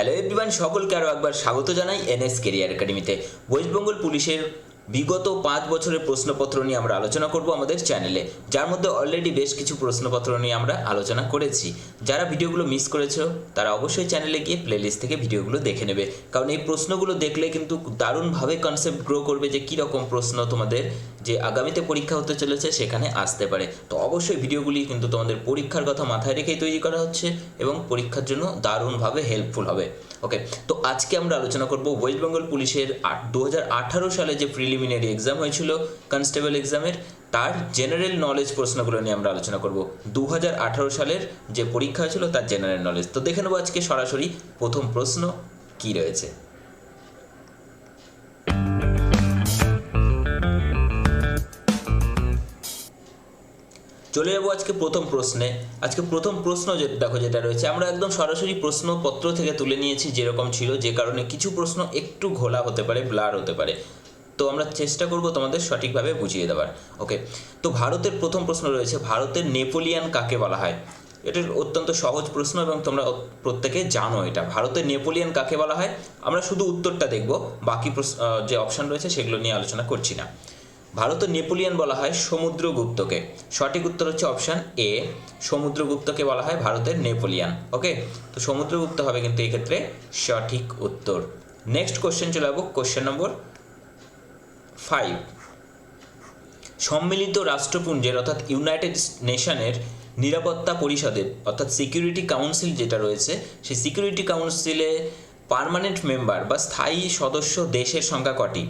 Hello everyone সকলকে আরও একবার স্বাগত জানাই এনএস কেরিয়ার একাডেমিতে ওয়েস্ট বেঙ্গল পুলিশের বিগত পাঁচ বছরের প্রশ্নপত্র নিয়ে আমরা আলোচনা করব আমাদের চ্যানেলে। যার মধ্যে অলরেডি বেশ কিছু প্রশ্নপত্র নিয়ে আমরা আলোচনা করেছি। যারা ভিডিওগুলো মিস করেছ, তারা অবশ্যই চ্যানেলে গিয়ে প্লেলিস্ট থেকে ভিডিওগুলো দেখে নেবে। কারণ এই প্রশ্নগুলো দেখলে কিন্তু দারুণভাবে কনসেপ্ট গ্রো করবে যে কী রকম প্রশ্ন তোমাদের যে আগামীতে পরীক্ষা হতে চলেছে সেখানে আসতে পারে। তো অবশ্যই ভিডিওগুলি কিন্তু তোমাদের পরীক্ষার কথা মাথায় রেখেই তৈরি করা হচ্ছে এবং পরীক্ষার জন্য দারুণভাবে হেল্পফুল হবে। ওকে তো আজকে আমরা আলোচনা করব ওয়েস্ট বেঙ্গল পুলিশের দু হাজার আঠারো সালে যে প্রিলিমিনারি এক্সাম হয়েছিল কনস্টেবল এক্সামের তার জেনারেল নলেজ প্রশ্নগুলো নিয়ে আমরা আলোচনা করব। দু সালের যে পরীক্ষা হয়েছিল, তার জেনারেল নলেজ তো দেখে নেব আজকে সরাসরি প্রথম প্রশ্ন কি রয়েছে। চলে যাব আজকে প্রথম প্রশ্নে। আজকে প্রথম প্রশ্ন দেখো যেটা রয়েছে, আমরা একদম সরাসরি প্রশ্নপত্র থেকে তুলে নিয়েছি যেরকম ছিল, যে কারণে কিছু প্রশ্ন একটু ঘোলা হতে পারে, ব্লার হতে পারে। তো আমরা চেষ্টা করব তোমাদের সঠিকভাবে বুঝিয়ে দেওয়ার ওকে তো ভারতের প্রথম প্রশ্ন রয়েছে, ভারতের নেপোলিয়ান কাকে বলা হয়? এটা অত্যন্ত সহজ প্রশ্ন এবং তোমরা প্রত্যেকে জানো এটা। ভারতের নেপোলিয়ান কাকে বলা হয়? আমরা শুধু উত্তরটা দেখব, বাকি যে অপশান রয়েছে সেগুলো নিয়ে আলোচনা করছি না। ভারতের নেপোলিয়ান বলা হয় সমুদ্রগুপ্তকে। সঠিক উত্তর হচ্ছে অপশান এ সমুদ্রগুপ্তকে বলা হয় ভারতের নেপোলিয়ান। ওকে তো সমুদ্রগুপ্ত হবে কিন্তু এক্ষেত্রে সঠিক উত্তর। নেক্সট কোশ্চেন চলে যাব কোশ্চেন নম্বর ফাইভ। সম্মিলিত রাষ্ট্রপুঞ্জের, অর্থাৎ ইউনাইটেড নেশনের নিরাপত্তা পরিষদের, অর্থাৎ সিকিউরিটি কাউন্সিল যেটা রয়েছে, সেই সিকিউরিটি কাউন্সিলে পার্মানেন্ট মেম্বার বা স্থায়ী সদস্য দেশের সংখ্যা কটি?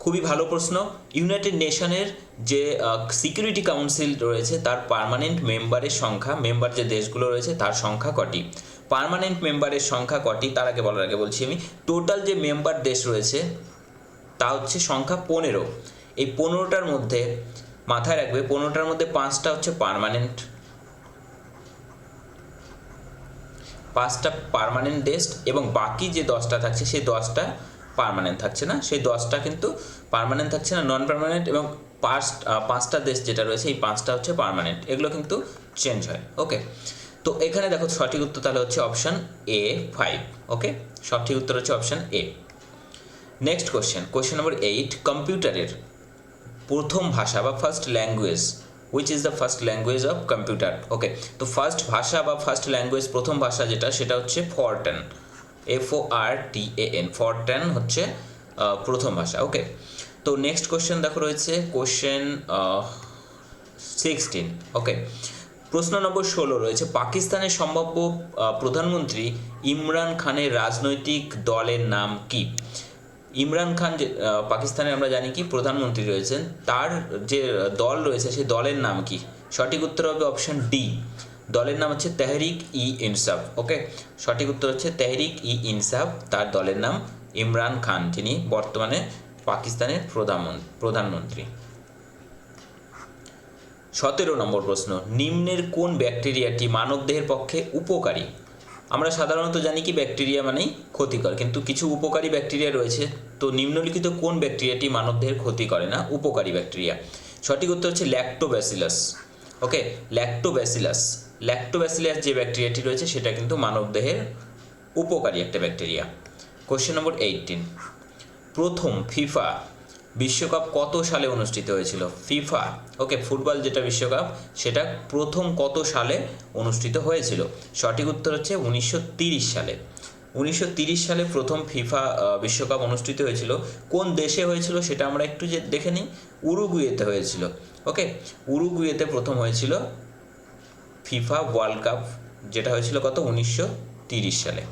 খুবই ভালো প্রশ্ন। ইউনাইটেড নেশনের যে সিকিউরিটি কাউন্সিল রয়েছে, তার পার্মানেন্ট মেম্বারের সংখ্যা, মেম্বার যে দেশগুলো রয়েছে, তার সংখ্যা কটি? পার্মানেন্ট মেম্বারের সংখ্যা কটি? তার আগে বলার আগে বলছি আমি। টোটাল যে মেম্বার দেশ রয়েছে তা হচ্ছে সংখ্যা পনেরো। এই পনেরোটার মধ্যে মাথায় রাখবে, পনেরোটার মধ্যে পাঁচটা হচ্ছে পার্মানেন্ট পাঁচটা পার্মানেন্ট ডেস্ট এবং বাকি যে দশটা থাকছে, সেই দশটা পারমানেন্ট থাকছে না? সেই দশটা কিন্তু পারমানেন্ট থাকছে না নন পারমানেন্ট এবং পাঁচ পাঁচটা দেশ যেটা রয়েছে, এই পাঁচটা হচ্ছে পারমানেন্ট এগুলো কিন্তু চেঞ্জ হয় ওকে তো এখানে দেখো সঠিক উত্তর তাহলে হচ্ছে অপশান এ ফাইভ ওকে সঠিক উত্তর হচ্ছে option A next question question number eight কম্পিউটারের প্রথম ভাষা বা first language which is the first language of computer okay তো ফার্স্ট ভাষা বা ফার্স্ট ল্যাঙ্গুয়েজ প্রথম ভাষা যেটা, সেটা হচ্ছে ফরটেন F O R T A N ফরটেন হচ্ছে প্রথম ভাষা। ওকে তো নেক্সট কোশ্চেন দেখো রয়েছে কোশ্চেন সিক্সটিন ওকে প্রশ্ন নম্বর ষোলো রয়েছে, পাকিস্তানের সম্ভাব্য প্রধানমন্ত্রী ইমরান খানের রাজনৈতিক দলের নাম কি? ইমরান খান যে পাকিস্তানের আমরা জানি কি, প্রধানমন্ত্রী রয়েছেন, তার যে দল রয়েছে, সেই দলের নাম কি? সঠিক উত্তর হবে অপশন ডি দলের নাম হচ্ছে তেহরিক ই ইনসাফ ওকে সঠিক উত্তর হচ্ছে তেহরিক ই ইনসাফ, তার দলের নাম ইমরান খান, যিনি বর্তমানে পাকিস্তানের প্রধানমন্ত্রী প্রধানমন্ত্রী। সতেরো নম্বর প্রশ্ন, নিম্নের কোন ব্যাকটেরিয়াটি মানবদেহের পক্ষে উপকারী? আমরা সাধারণত জানি কি ব্যাকটেরিয়া মানেই ক্ষতিকর, কিন্তু কিছু উপকারী ব্যাকটেরিয়া রয়েছে। তো নিম্নলিখিত কোন ব্যাকটেরিয়াটি মানবদেহের ক্ষতি করে না? উপকারী ব্যাকটেরিয়া। সঠিক উত্তর হচ্ছে ল্যাক্টোব্যাসিলাস ওকে? ল্যাক্টোব্যাসিলাস ল্যাক্টোব্যাসিলাস যে ব্যাকটেরিয়াটি রয়েছে, সেটা কিন্তু মানবদেহের উপকারী একটা ব্যাকটেরিয়া। কোশ্চেন নম্বর এইটিন প্রথম ফিফা বিশ্বকাপ কত সালে অনুষ্ঠিত হয়েছিল? ফিফা। ওকে, ফুটবল যেটা বিশ্বকাপ, সেটা প্রথম কত সালে অনুষ্ঠিত হয়েছিল? সঠিক উত্তর হচ্ছে উনিশশো সালে। উনিশশো সালে প্রথম ফিফা বিশ্বকাপ অনুষ্ঠিত হয়েছিল। কোন দেশে হয়েছিল সেটা আমরা একটু যে দেখে নিই? উরুগুয়েতে হয়েছিল। ওকে, উরুগুয়েতে প্রথম হয়েছিল ফিফা ওয়ার্ল্ড কাপ, যেটা হয়েছিল কত? উনিশশো সালে।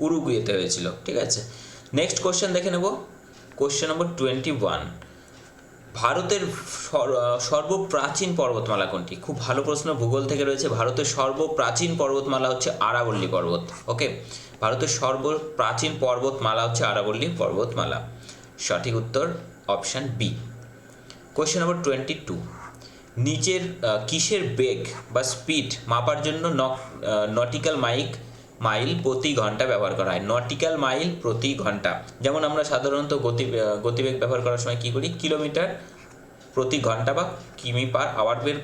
উরুগুয়েতে হয়েছিল, ঠিক আছে? নেক্সট কোশ্চেন দেখে নেব। কোশ্চেন নম্বর টোয়েন্টি ওয়ান ভারতের সর্বপ্রাচীন পর্বতমালা কোনটি? খুব ভালো প্রশ্ন, ভূগোল থেকে রয়েছে। ভারতের সর্বপ্রাচীন পর্বতমালা হচ্ছে আরাবল্লী পর্বত, ওকে? ভারতের সর্বপ্রাচীন পর্বতমালা হচ্ছে আরাবল্লী পর্বতমালা। সঠিক উত্তর অপশান বি কোয়েশ্চেন নম্বর টোয়েন্টি টু নিচের কিসের বেগ বা স্পিড মাপার জন্য নটিক্যাল মাইক মাইল প্রতি ঘণ্টা ব্যবহার করা হয়। নটিক্যাল মাইল প্রতি ঘণ্টা। যেমন আমরা সাধারণত গতি গতিবেগ ব্যবহার করার সময় কী করি? কিলোমিটার প্রতি ঘণ্টা বা কিমি পার আওয়ার বের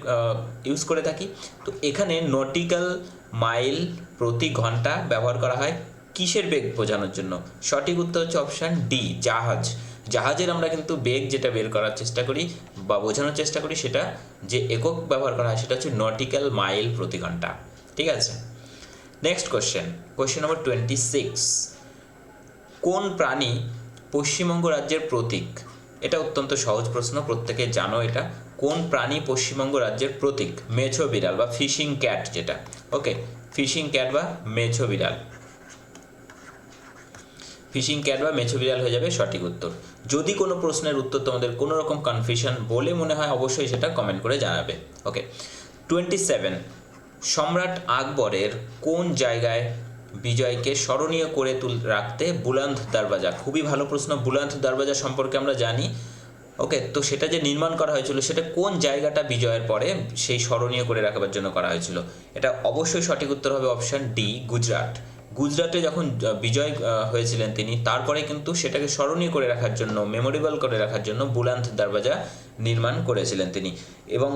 ইউজ করে থাকি। তো এখানে নটিক্যাল মাইল প্রতি ঘণ্টা ব্যবহার করা হয় কিসের বেগ বোঝানোর জন্য? সঠিক উত্তর হচ্ছে অপশান ডি জাহাজ। জাহাজের আমরা কিন্তু বেগ যেটা বের করার চেষ্টা করি বা বোঝানোর চেষ্টা করি সেটা যে একক ব্যবহার করা হয় সেটা হচ্ছে নটিক্যাল মাইল প্রতি ঘণ্টা। ঠিক আছে? নেক্সট কোশ্চেন কোশ্চেন নম্বর টোয়েন্টি সিক্স কোন প্রাণী পশ্চিমবঙ্গ রাজ্যের প্রতীক? এটা অত্যন্ত সহজ প্রশ্ন, প্রত্যেকে জানো এটা। কোন প্রাণী পশ্চিমবঙ্গ রাজ্যের প্রতীক? মেছো বিড়াল বা ফিশিং ক্যাট যেটা। ওকে, ফিশিং ক্যাট বা মেছো বিড়াল। ফিশিং ক্যাট বা মেছো বিড়াল হয়ে যাবে সঠিক উত্তর। যদি কোনো প্রশ্নের উত্তর তোমাদের কোনো রকম কনফিউশন বলে মনে হয়, অবশ্যই সেটা কমেন্ট করে জানাবে। ওকে টোয়েন্টি সেভেন সম্রাট আকবরের কোন জায়গায় বিজয়কে স্মরণীয় করে তুল, রাখতে বুলন্দ দরওয়াজা? খুবই ভালো প্রশ্ন, বুলন্দ দরওয়াজা সম্পর্কে আমরা জানি। ওকে, তো সেটা যে নির্মাণ করা হয়েছিল, সেটা কোন জায়গাটা বিজয়ের পরে সেই স্মরণীয় করে রাখবার জন্য করা হয়েছিল? এটা অবশ্যই সঠিক উত্তর হবে অপশান ডি গুজরাট। গুজরাটে যখন বিজয় হয়েছিলেন তিনি, তারপরে কিন্তু সেটাকে স্মরণীয় করে রাখার জন্য মেমোরেবল করে রাখার জন্য বুলান্ত দরওয়াজা নির্মাণ করেছিলেন তিনি। এবং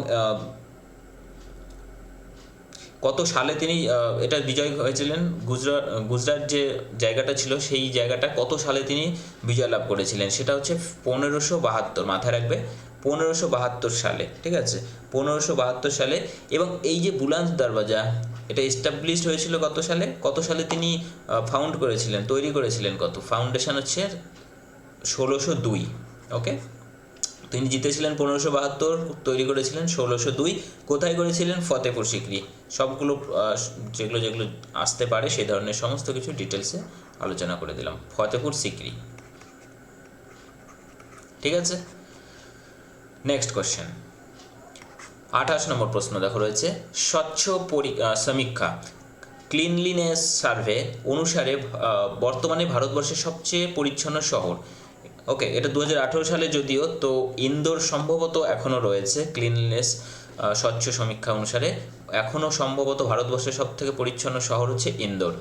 কত সালে তিনি এটা বিজয় হয়েছিলেন? গুজরাট গুজরাট যে জায়গাটা ছিল, সেই জায়গাটা কত সালে তিনি বিজয় লাভ করেছিলেন? সেটা হচ্ছে পনেরোশো বাহাত্তর, মাথায় রাখবে, পনেরোশো বাহাত্তর সালে, ঠিক আছে? পনেরোশো বাহাত্তর সালে, এবং এই যে বুলান্স দরওয়াজা, এটা এস্টাবলিশড হয়েছিল কত সালে? কত সালে তিনি ফাউন্ড করেছিলেন, তৈরি করেছিলেন কত? ফাউন্ডেশন হচ্ছে ষোলোশো দুই ওকে তিনি জিতেছিলেন পনেরোশো বাহাত্তর, তৈরি করেছিলেন ষোলোশো দুই, কোথায় করেছিলেন? ফতেপুর সিকরি। সবগুলো যেগুলো যেগুলো আসতে পারে সেই ধরনের সমস্ত কিছু ডিটেলসে আলোচনা করে দিলাম। ফতেপুর সিকরি। ঠিক আছে? নেক্সট কোশ্চেন আঠাশ নম্বর প্রশ্ন দেখো রয়েছে। স্বচ্ছ পরি সমীক্ষা। ক্লিনলিনেস সার্ভে অনুসারে বর্তমানে ভারতবর্ষের সবচেয়ে পরিচ্ছন্ন শহর। ওকে এটা দু হাজার আঠেরো সালে যদিও, তো ইন্দোর সম্ভবত এখনও রয়েছে ক্লিনলিনেস স্বচ্ছ সমীক্ষা অনুসারে। এখনও সম্ভবত ভারতবর্ষের সব থেকে পরিচ্ছন্ন শহর হচ্ছে ইন্দোর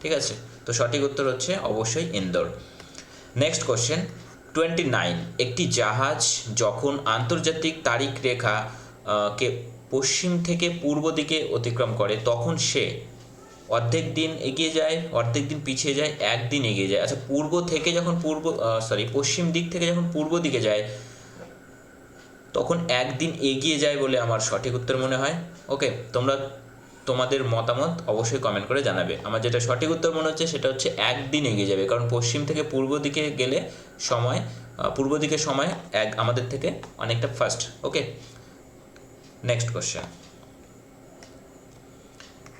ঠিক আছে? তো সঠিক উত্তর হচ্ছে অবশ্যই Indore next question twenty nine একটি জাহাজ যখন আন্তর্জাতিক তারিখ রেখা কে পশ্চিম থেকে পূর্ব দিকে অতিক্রম করে, তখন সে অর্ধেক দিন এগিয়ে যায়, অর্ধেক দিন পিছিয়ে যায়, একদিন এগিয়ে যায়। আচ্ছা পূর্ব থেকে যখন পূর্ব সরি পশ্চিম দিক থেকে যখন পূর্ব দিকে যায়, তখন একদিন এগিয়ে যায় বলে আমার সঠিক উত্তর মনে হয়। ওকে, তোমরা তোমাদের মতামত অবশ্যই কমেন্ট করে জানাবে। আমার যেটা সঠিক উত্তর মনে হচ্ছে সেটা হচ্ছে একদিন এগিয়ে যাবে। কারণ পশ্চিম থেকে পূর্ব দিকে গেলে সময় পূর্ব দিকে সময় এক, আমাদের থেকে অনেকটা fast okay next question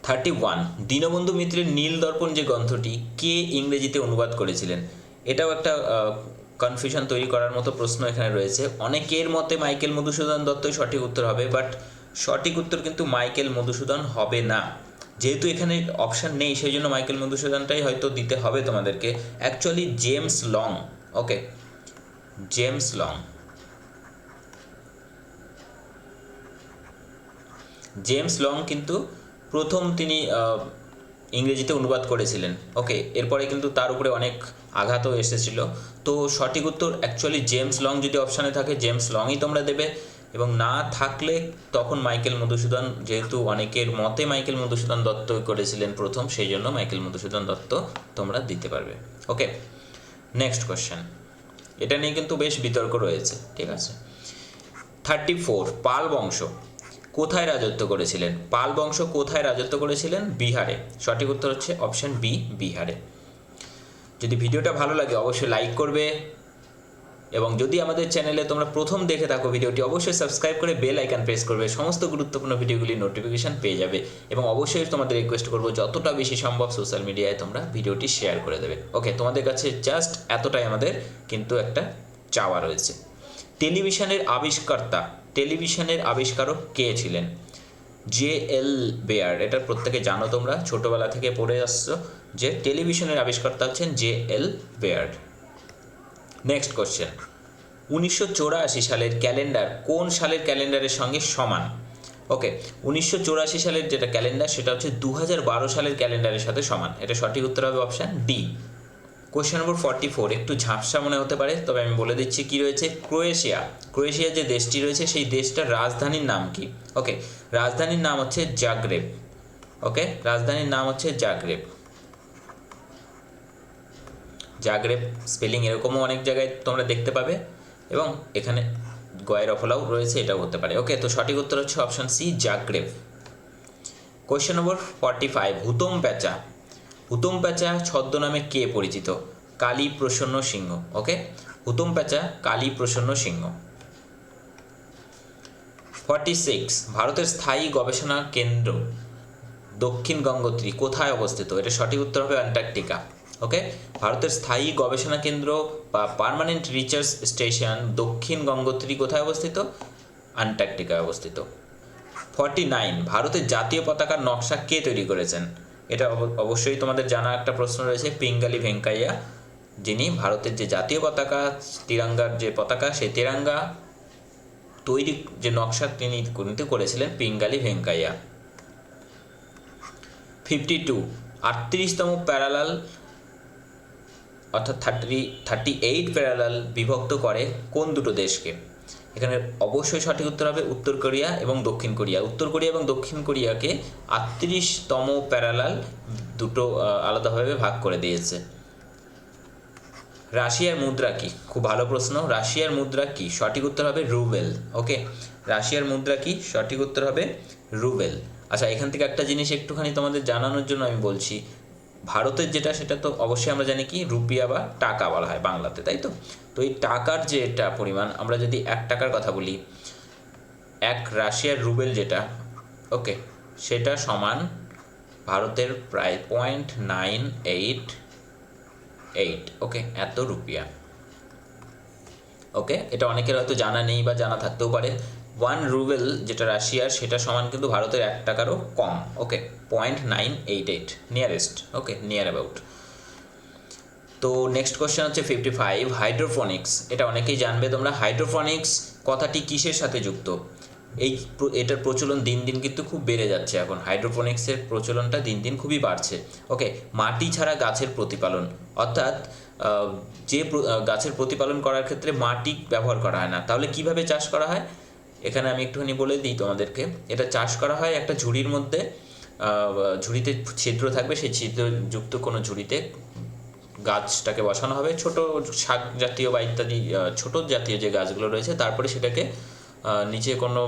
thirty one, Dinabandhu মিত্রের নীল দর্পণ যে গ্রন্থটি, কে ইংরেজিতে অনুবাদ করেছিলেন? এটাও একটা কনফিউশন তৈরি করার মতো প্রশ্ন এখানে রয়েছে। অনেকের মতে মাইকেল মধুসূদন দত্তই সঠিক উত্তর হবে বাট সঠিক উত্তর কিন্তু মাইকেল মধুসূদন হবে না। যেহেতু এখানে অপশান নেই, সেই জন্য মাইকেল মধুসূদনটাই হয়তো দিতে হবে তোমাদেরকে। Actually James Long okay James Long James Long কিন্তু প্রথম তিনি ইংরেজিতে অনুবাদ করেছিলেন। ওকে, এরপরে কিন্তু তার উপরে অনেক আঘাতও এসেছিল। তো সঠিক উত্তর অ্যাকচুয়ালি জেমস লং যদি অপশানে থাকে জেমস লংই তোমরা দেবে। এবং না থাকলে তখন মাইকেল মধুসূদন, যেহেতু অনেকের মতে মাইকেল মধুসূদন দত্ত করেছিলেন প্রথম, সেই জন্য মাইকেল মধুসূদন দত্ত তোমরা দিতে পারবে। ওকে নেক্সট কোশ্চেন এটা নিয়ে কিন্তু বেশ বিতর্ক রয়েছে, ঠিক আছে? থার্টি ফোর পাল বংশ। কোথায় রাজত্ব করেছিলেন? পাল বংশ কোথায় রাজত্ব করেছিলেন? বিহারে। সঠিক উত্তর হচ্ছে অপশন বি বিহারে। যদি ভিডিওটা ভালো লাগে, অবশ্যই লাইক করবে। এবং যদি আমাদের চ্যানেলে তোমরা প্রথম দেখে থাকো ভিডিওটি, অবশ্যই সাবস্ক্রাইব করে বেল আইকন প্রেস করবে। সমস্ত গুরুত্বপূর্ণ ভিডিওগুলি নোটিফিকেশান পেয়ে যাবে। এবং অবশ্যই তোমাদের রিকোয়েস্ট করব, যতটা বেশি সম্ভব সোশ্যাল মিডিয়ায় তোমরা ভিডিওটি শেয়ার করে দেবে। ওকে তোমাদের কাছে জাস্ট এতটাই আমাদের কিন্তু একটা চাওয়া রয়েছে। টেলিভিশনের আবিষ্কর্তা টেলিভিশনের আবিষ্কারক কে ছিলেন? J L Baird. এটা প্রত্যেকে জানো তোমরা, ছোটবেলা থেকে পড়ে আসছো যে টেলিভিশনের আবিষ্কর্তা হচ্ছেন J L Baird. Next question উনিশশো সালের ক্যালেন্ডার কোন সালের ক্যালেন্ডারের সঙ্গে সমান? ওকে, উনিশশো সালের যেটা ক্যালেন্ডার, সেটা হচ্ছে দু সালের ক্যালেন্ডারের সাথে সমান। এটা সঠিক উত্তর হবে অপশান ডি। কোয়েশ্চেন নম্বর ফর্টি ফোর একটু ঝাপসা মনে হতে পারে, তবে আমি বলে দিচ্ছি কি রয়েছে? ক্রোয়েশিয়া। ক্রোয়েশিয়া যে দেশটি রয়েছে, সেই দেশটার রাজধানীর নাম কি? ওকে রাজধানীর নাম হচ্ছে জাগ্রেব। ওকে রাজধানীর নাম হচ্ছে জাগ্রেব। জাগ্রেব স্পেলিং এরকমও অনেক জায়গায় তোমরা দেখতে পাবে, এবং এখানে গয়ের অফলাও রয়েছে, এটাও হতে পারে। ওকে তো সঠিক উত্তর হচ্ছে অপশন সি জাগ্রেব। কোয়েশ্চেন নম্বর ফর্টি ফাইভ হুতম প্যাঁচা হুতম প্যাঁচা ছদ্মনামে কে পরিচিত? কালী প্রসন্ন সিংহ ওকে হুতুম প্যাঁচা, কালী প্রসন্ন সিংহ। ফর্টি সিক্স ভারতের স্থায়ী গবেষণা কেন্দ্র, দক্ষিণ গঙ্গোত্রী, কোথায় অবস্থিত? এটা সঠিক উত্তর হবে অ্যান্টার্কটিকা ওকে ভারতের স্থায়ী গবেষণা কেন্দ্র বা পার্মানেন্ট রিসার্চ স্টেশন দক্ষিণ গঙ্গোত্রী কোথায় অবস্থিত? অ্যান্টার্কটিকায় অবস্থিত। ফর্টি নাইন ভারতের জাতীয় পতাকার নকশা কে তৈরি করেছেন? এটা অব- অবশ্যই তোমাদের জানা একটা প্রশ্ন রয়েছে, পিঙ্গালি ভেঙ্কাইয়া, যিনি ভারতের যে জাতীয় পতাকা, তিরঙ্গার যে পতাকা সেই তিরঙ্গা তৈরি যে নকশা তিনি কিন্তু করেছিলেন পিঙ্গালি ভেঙ্কাইয়া। ফিফটি টু আটত্রিশতম প্যারালাল, অর্থাৎ থার্টি থার্টি এইট প্যারালাল বিভক্ত করে কোন দুটো দেশকে? এখানে অবশ্যই সঠিক উত্তর হবে উত্তর কোরিয়া এবং দক্ষিণ কোরিয়া। উত্তর কোরিয়া এবং দক্ষিণ কোরিয়াকে আটত্রিশতম প্যারালাল দুটো আলাদাভাবে ভাগ করে দিয়েছে। রাশিয়ার মুদ্রা কি? খুব ভালো প্রশ্ন। রাশিয়ার মুদ্রা কি? সঠিক উত্তর হবে রুবেল। ওকে? রাশিয়ার মুদ্রা কি? সঠিক উত্তর হবে রুবেল। আচ্ছা এখান থেকে একটা জিনিস একটুখানি তোমাদের জানানোর জন্য আমি বলছি। ভারতের যেটা, সেটা তো অবশ্যই আমরা জানি কি, রুপিয়া বা টাকা বলা হয় বাংলাতে, তাই তো? তো এই টাকার যে এটা পরিমাণ, আমরা যদি এক টাকার কথা বলি, এক রাশিয়ার রুবেল যেটা, ওকে, সেটা সমান ভারতের প্রায় point nine eight eight okay, এত রুপিয়া। ওকে, এটা অনেকের হয়তো জানা নেই বা জানা থাকতেও পারে। ওয়ান রুবেল যেটা রাশিয়ার সেটা সমান কিন্তু ভারতের এক টাকারও কম। Okay point nine eight eight nearest okay near about তো নেক্সট কোশ্চেন হচ্ছে ফিফটি ফাইভ হাইড্রোফোনিক্স এটা অনেকেই জানবে তোমরা। হাইড্রোফোনিক্স কথাটি কিসের সাথে যুক্ত? এই এটার প্রচলন দিন দিন কিন্তু খুব বেড়ে যাচ্ছে এখন। হাইড্রোফোনিক্সের প্রচলনটা দিন দিন খুবই বাড়ছে। ওকে মাটি ছাড়া গাছের প্রতিপালন, অর্থাৎ যে গাছের প্রতিপালন করার ক্ষেত্রে মাটি ব্যবহার করা হয় না। তাহলে কীভাবে চাষ করা হয়? এখানে আমি একটুখানি বলে দিই তোমাদেরকে। এটা চাষ করা হয় একটা ঝুড়ির মধ্যে ঝুড়িতে ছিদ্র থাকবে, সেই ছিদ্রযুক্ত কোনো ঝুড়িতে গাছটাকে বসানো হবে। ছোট শাক জাতীয় বা ইত্যাদি ছোট জাতীয় যে গাছগুলো রয়েছে, তারপরে সেটাকে নিচে কোনো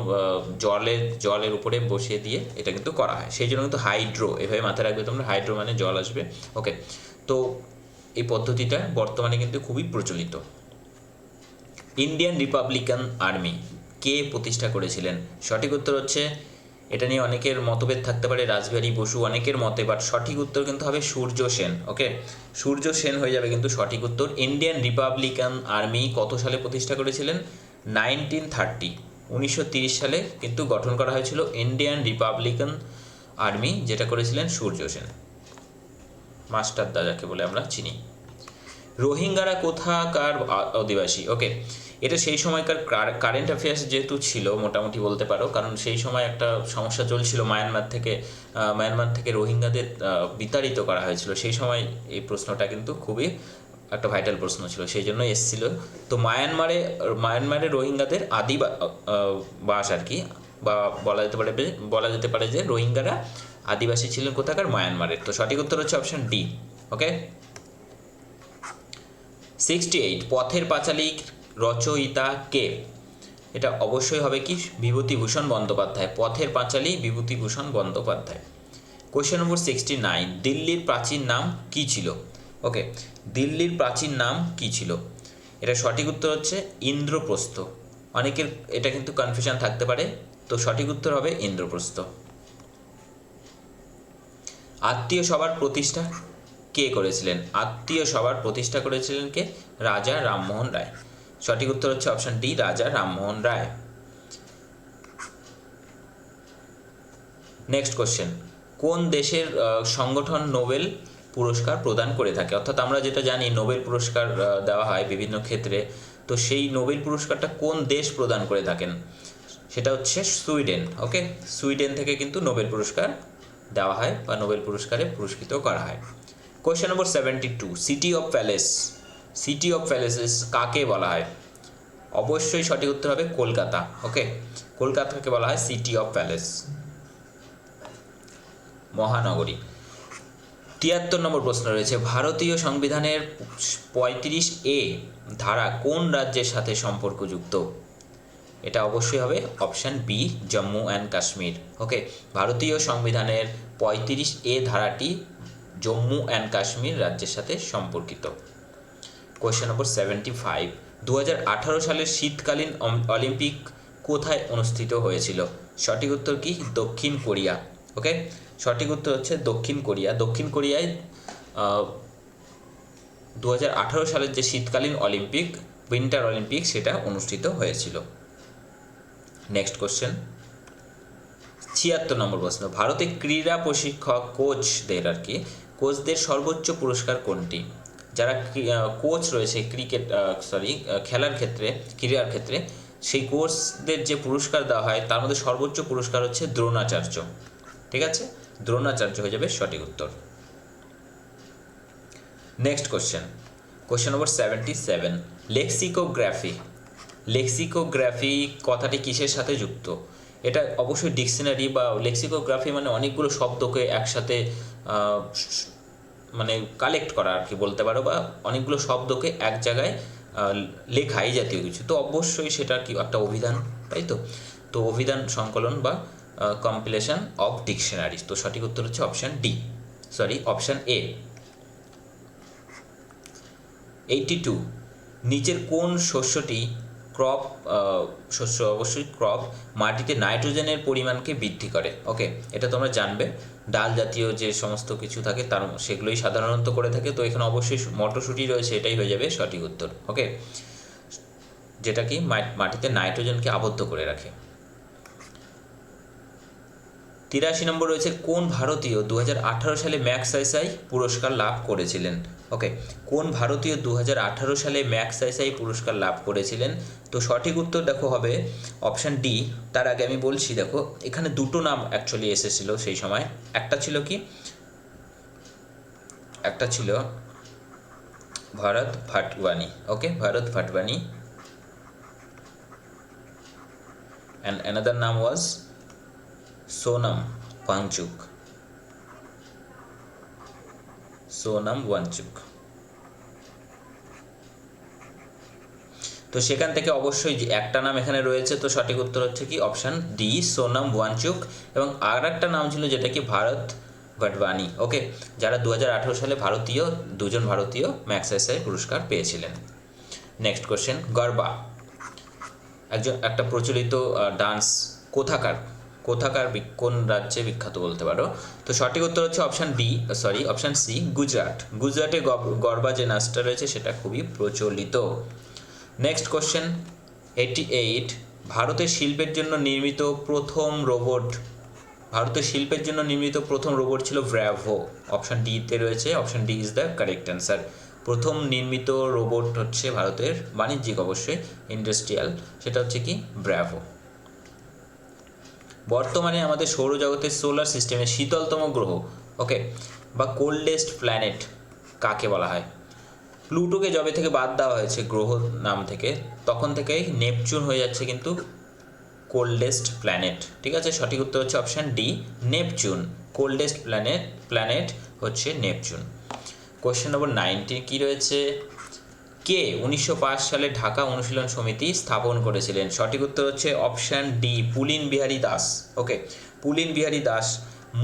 জলের জলের উপরে বসিয়ে দিয়ে এটা কিন্তু করা হয়। সেই জন্য কিন্তু হাইড্রো, এভাবে মাথায় রাখবে তোমরা, হাইড্রো মানে জল আসবে। ওকে, তো এই পদ্ধতিটা বর্তমানে কিন্তু খুবই প্রচলিত। ইন্ডিয়ান রিপাবলিকান আর্মি কে প্রতিষ্ঠা করেছিলেন? সঠিক উত্তর হচ্ছে, এটা নিয়ে অনেকের মতভেদ থাকতে পারে, রাজবিহারী বসু অনেকের মতে বাট সঠিক উত্তর কিন্তু হবে সূর্য সেন ওকে সূর্য সেন হয়ে যাবে কিন্তু সঠিক উত্তর। ইন্ডিয়ান রিপাবলিকান আর্মি কত সালে প্রতিষ্ঠা করেছিলেন? নাইনটিন থার্টি উনিশশো সালে কিন্তু গঠন করা হয়েছিল ইন্ডিয়ান রিপাবলিকান আর্মি যেটা করেছিলেন সূর্য সেন। মাস্টার দাদাকে বলে আমরা চিনি। রোহিঙ্গারা কোথাকার অধিবাসী ওকে এটা সেই সময়কার কারেন্ট অ্যাফেয়ার্স যেহেতু ছিল, মোটামুটি বলতে পারো, কারণ সেই সময় একটা সমস্যা চলছিল মায়ানমার থেকে মায়ানমার থেকে রোহিঙ্গাদের বিতাড়িত করা হয়েছিল। সেই সময় এই প্রশ্নটা কিন্তু খুবই একটা ভাইটাল প্রশ্ন ছিল, সেই জন্য এসেছিল। তো মায়ানমারে মায়ানমারে রোহিঙ্গাদের আদি বাস আর কি, বা বলা যেতে পারে বলা যেতে পারে যে রোহিঙ্গারা আদিবাসী ছিলেন কোথাকার? মায়ানমারের। তো সঠিক উত্তর হচ্ছে option D okay sixty eight Pather Panchali রচয়িতা কে? এটা অবশ্যই হবে কি? বিভূতিভূষণ বন্দ্যোপাধ্যায়। পথের পাঁচালী বিভূতিভূষণ বন্দ্যোপাধ্যায়। কোয়েশ্চেন নম্বর সিক্সটি নাইন দিল্লির প্রাচীন নাম কি ছিল? ওকে দিল্লির প্রাচীন নাম কি ছিল? এটা সঠিক উত্তর হচ্ছে ইন্দ্রপ্রস্থ। অনেকের এটা কিন্তু কনফিউশন থাকতে পারে। তো সঠিক উত্তর হবে ইন্দ্রপ্রস্থ। আত্মীয় সভার প্রতিষ্ঠা কে করেছিলেন? আত্মীয় সভার প্রতিষ্ঠা করেছিলেন কে? রাজা রামমোহন রায়। সঠিক উত্তর হচ্ছে অপশন ডি রাজা রামমোহন রায়। নেক্সট কোশ্চেন কোন দেশের সংগঠন নোবেল পুরস্কার প্রদান করে থাকে? অর্থাৎ আমরা যেটা জানি, নোবেল পুরস্কার দেওয়া হয় বিভিন্ন ক্ষেত্রে। তো সেই নোবেল পুরস্কারটা কোন দেশ প্রদান করে থাকেন? সেটা হচ্ছে সুইডেন, ওকে? সুইডেন থেকে কিন্তু নোবেল পুরস্কার দেওয়া হয় বা নোবেল পুরস্কারে পুরস্কৃত করা হয়। Question number seventy two city of palace city of palaces কাকে বলা হয়? অবশ্যই সঠিক উত্তর হবে কলকাতা ওকে কলকাতাকে বলা হয় সিটি অফ প্যালেস মহানগরী। তিয়াত্তর নম্বর প্রশ্ন রয়েছে, ভারতীয় সংবিধানের পঁয়ত্রিশ এ ধারা কোন রাজ্যের সাথে সম্পর্কযুক্ত? এটা অবশ্যই হবে option B Jammu and Kashmir okay ভারতীয় সংবিধানের পঁয়ত্রিশ এ ধারাটি জম্মু অ্যান্ড কাশ্মীর রাজ্যের সাথে সম্পর্কিত। কোয়েশ্চেন নম্বর সেভেন্টি ফাইভ দু হাজার আঠারো সালের শীতকালীন অলিম্পিক কোথায় অনুষ্ঠিত হয়েছিল? সঠিক উত্তর কি? দক্ষিণ কোরিয়া। ওকে? সঠিক উত্তর হচ্ছে দক্ষিণ কোরিয়া। দক্ষিণ কোরিয়ায় দু হাজার আঠারো সালের যে শীতকালীন অলিম্পিক, উইন্টার অলিম্পিক, সেটা অনুষ্ঠিত হয়েছিল। নেক্সট কোশ্চেন ছিয়াত্তর নম্বর প্রশ্ন। ভারতে ক্রীড়া প্রশিক্ষক, কোচদের আর কি? কোচদের সর্বোচ্চ পুরস্কার কোনটি? যারা কোচ রয়েছে ক্রিকেট সরি খেলার ক্ষেত্রে ক্রীড়ার ক্ষেত্রে, সেই কোচদের যে পুরস্কার দেওয়া হয়, তার মধ্যে সর্বোচ্চ পুরস্কার হচ্ছে দ্রোণাচার্য। ঠিক আছে? দ্রোণাচার্য হয়ে যাবে সঠিক উত্তর। Next question question number seventy seven lexicography lexicography কথাটি কিসের সাথে যুক্ত? এটা অবশ্যই ডিকশনারি বা লেক্সিকোগ্রাফি মানে অনেকগুলো শব্দকে একসাথে মানে কালেক্ট করা আর কি বলতে পারো বা অনেকগুলো শব্দকে এক জায়গায় লেখা এই জাতীয় কিছু। তো অবশ্যই সেটা কি একটা অভিধান, তাই তো? তো অভিধান সংকলন বা কম্পিলেশন অফ ডিকশনারি তো সঠিক উত্তর হচ্ছে option D sorry option A eighty two নিচের কোন শস্যটি ক্রপ শস্য অবশ্যই ক্রপ মাটিতে নাইট্রোজেনের পরিমাণকে বৃদ্ধি করে ওকে এটা তোমরা জানবে। ডাল জাতীয় যে সমস্ত কিছু থাকে তার সেগুলোই সাধারণত করে থাকে, তো এখানে অবশ্যই মটরশুঁটি রয়েছে, এটাই হয়ে যাবে সঠিক উত্তর ওকে যেটা কি মাটিতে নাইট্রোজেনকে আবদ্ধ করে রাখে। তিরাশি নম্বর রয়েছে, কোন ভারতীয় দু হাজার আঠারো সালে ম্যাক্সাইসাই পুরস্কার লাভ করেছিলেন? ওকে কোন ভারতীয় দু হাজার আঠারো সালে ম্যাক্সাইসাই পুরস্কার লাভ করেছিলেন? তো সঠিক উত্তর দেখো হবে অপশান ডি তার আগে আমি বলছি, দেখো, এখানে দুটো নাম অ্যাকচুয়ালি এসেছিল সেই সময়। একটা ছিল কি? একটা ছিল ভরত ভাটওয়ানি ওকে Bharat ভাটওয়ানি and another name was Sonam Wangchuk. Sonam Wangchuk. তো সেখান থেকে অবশ্যই একটা নাম এখানে রয়েছে, তো সঠিক উত্তর হচ্ছে কি অপশান ডি সোনাম ওয়ানচুক এবং আর একটা নাম ছিল যেটা কি ভারত ভটবানি ওকে যারা দু হাজার আঠেরো সালে ভারতীয়, দুজন ভারতীয় ম্যাক্সাইসাই পুরস্কার পেয়েছিলেন। নেক্সট কোশ্চেন গরবা একজন, একটা প্রচলিত ডান্স কোথাকার কোথাকার কোন রাজ্যে বিখ্যাত বলতে পারো? তো সঠিক উত্তর হচ্ছে option D sorry option C Gujarat গুজরাটে গরবা যে নাচটা রয়েছে সেটা খুবই প্রচলিত। নেক্সট কোশ্চেন এইটি এইট ভারতের শিল্পের জন্য নির্মিত প্রথম রোবট ভারতের শিল্পের জন্য নির্মিত প্রথম রোবট ছিল ব্র্যাভো অপশান ডিতে রয়েছে option D is the correct answer প্রথম নির্মিত রোবট হচ্ছে ভারতের বাণিজ্যিক অবশ্যই ইন্ডাস্ট্রিয়াল সেটা হচ্ছে কি ব্র্যাভো বর্তমানে আমাদের সৌরজগতের সোলার সিস্টেমে শীতলতম গ্রহ ওকে বা কোল্ডেস্ট প্ল্যানেট কাকে বলা হয়? প্লুটোকে জবে থেকে বাদ দেওয়া হয়েছে গ্রহ নাম থেকে, তখন থেকেই নেপচুন হয়ে যাচ্ছে কিন্তু কোল্ডেস্ট প্ল্যানেট ঠিক আছে? সঠিক উত্তর হচ্ছে option D Neptune. Coldest planet planet হচ্ছে নেপচুন। কোয়েশ্চেন নম্বর নাইনটিন কী রয়েছে? কে উনিশশো পাঁচ সালে ঢাকা অনুশীলন সমিতি স্থাপন করেছিলেন? সঠিক উত্তর হচ্ছে option D Pulin Bihari Das. Okay Pulin Bihari Das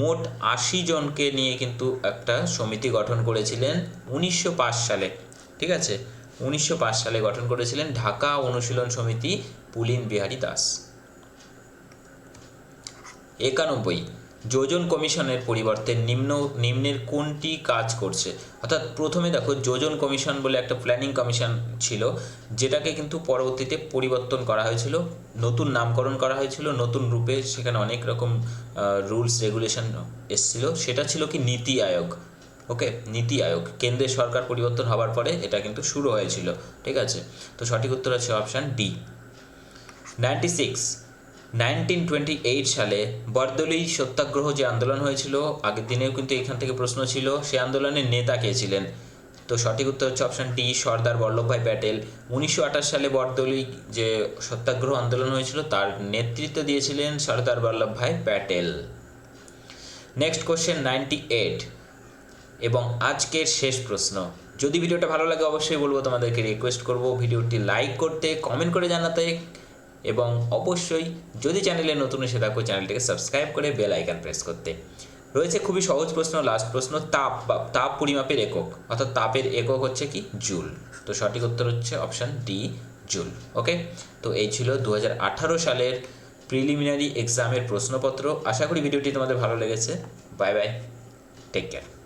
মোট আশি জনকে নিয়ে কিন্তু একটা সমিতি গঠন করেছিলেন উনিশশো পাঁচ সালে। ঠিক আছে? উনিশশো পাঁচ সালে গঠন করেছিলেন ঢাকা অনুশীলন সমিতি পুলিন বিহারী দাস। একানব্বই, যোজন কমিশনের পরিবর্তে নিম্ন, নিম্নের কোনটি কাজ করছে? অর্থাৎ প্রথমে দেখো, যোজন কমিশন বলে একটা প্ল্যানিং কমিশন ছিল, যেটাকে কিন্তু পরবর্তীতে পরিবর্তন করা হয়েছিল, নতুন নামকরণ করা হয়েছিল, নতুন রূপে সেখানে অনেক রকম রুলস রেগুলেশন এসছিল। সেটা ছিল কি নীতি আয়োগ। ওকে, নীতি আয়োগ। কেন্দ্রের সরকার পরিবর্তন হওয়ার পরে এটা কিন্তু শুরু হয়েছিল, ঠিক আছে? তো সঠিক উত্তর আছে option D ninety six nineteen twenty eight সালে বরদলি সত্যাগ্রহ যে আন্দোলন হয়েছিল, আগের দিনেও কিন্তু এখান থেকে প্রশ্ন ছিল, সে আন্দোলনের নেতা কে ছিলেন? তো সঠিক উত্তর হচ্ছে অপশান ডি সর্দার বল্লভভাই প্যাটেল। উনিশশো আঠাশ সালে বরদলি যে সত্যাগ্রহ আন্দোলন হয়েছিল, তার নেতৃত্ব দিয়েছিলেন Sardar Vallabhbhai Patel. Next question ninety eight এবং আজকের শেষ প্রশ্ন। যদি ভিডিওটা ভালো লাগে, অবশ্যই বলব তোমাদেরকে রিকোয়েস্ট করব ভিডিওটি লাইক করতে কমেন্ট করে জানাতে এবং অবশ্যই যদি চ্যানেলে নতুন এসে থাকো চ্যানেলটিকে সাবস্ক্রাইব করে বেল আইকন প্রেস করতে। রয়েছে খুবই সহজ প্রশ্ন লাস্ট প্রশ্ন, তাপ বা তাপ পরিমাপের একক, অর্থাৎ তাপের একক হচ্ছে কি? জুল তো সঠিক উত্তর হচ্ছে অপশান ডি জুল ওকে তো এই ছিল দু হাজার আঠারো সালের প্রিলিমিনারি এক্সামের প্রশ্নপত্র। আশা করি ভিডিওটি তোমাদের ভালো লেগেছে। Bye bye take care